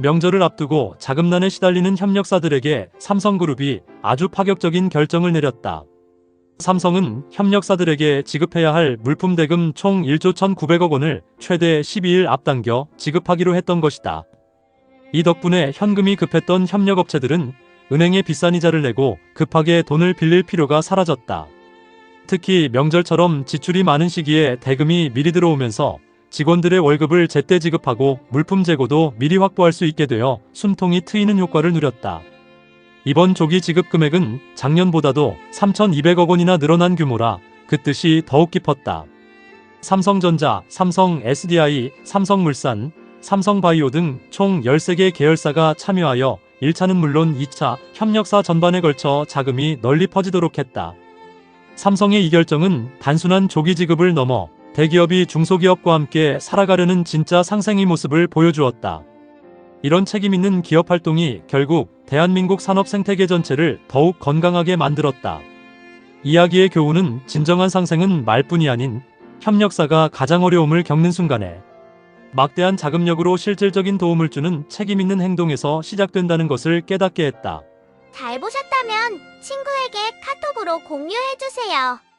명절을 앞두고 자금난에 시달리는 협력사들에게 삼성그룹이 아주 파격적인 결정을 내렸다. 삼성은 협력사들에게 지급해야 할 물품 대금 총 1조 1,900억 원을 최대 12일 앞당겨 지급하기로 했던 것이다. 이 덕분에 현금이 급했던 협력업체들은 은행에 비싼 이자를 내고 급하게 돈을 빌릴 필요가 사라졌다. 특히 명절처럼 지출이 많은 시기에 대금이 미리 들어오면서 직원들의 월급을 제때 지급하고 물품 재고도 미리 확보할 수 있게 되어 숨통이 트이는 효과를 누렸다. 이번 조기 지급 금액은 작년보다도 3,200억 원이나 늘어난 규모라 그 뜻이 더욱 깊었다. 삼성전자, 삼성 SDI, 삼성물산, 삼성바이오 등 총 13개 계열사가 참여하여 1차는 물론 2차 협력사 전반에 걸쳐 자금이 널리 퍼지도록 했다. 삼성의 이 결정은 단순한 조기 지급을 넘어 대기업이 중소기업과 함께 살아가려는 진짜 상생의 모습을 보여주었다. 이런 책임 있는 기업 활동이 결국 대한민국 산업 생태계 전체를 더욱 건강하게 만들었다. 이야기의 교훈은 진정한 상생은 말뿐이 아닌 협력사가 가장 어려움을 겪는 순간에 막대한 자금력으로 실질적인 도움을 주는 책임 있는 행동에서 시작된다는 것을 깨닫게 했다. 잘 보셨다면 친구에게 카톡으로 공유해주세요.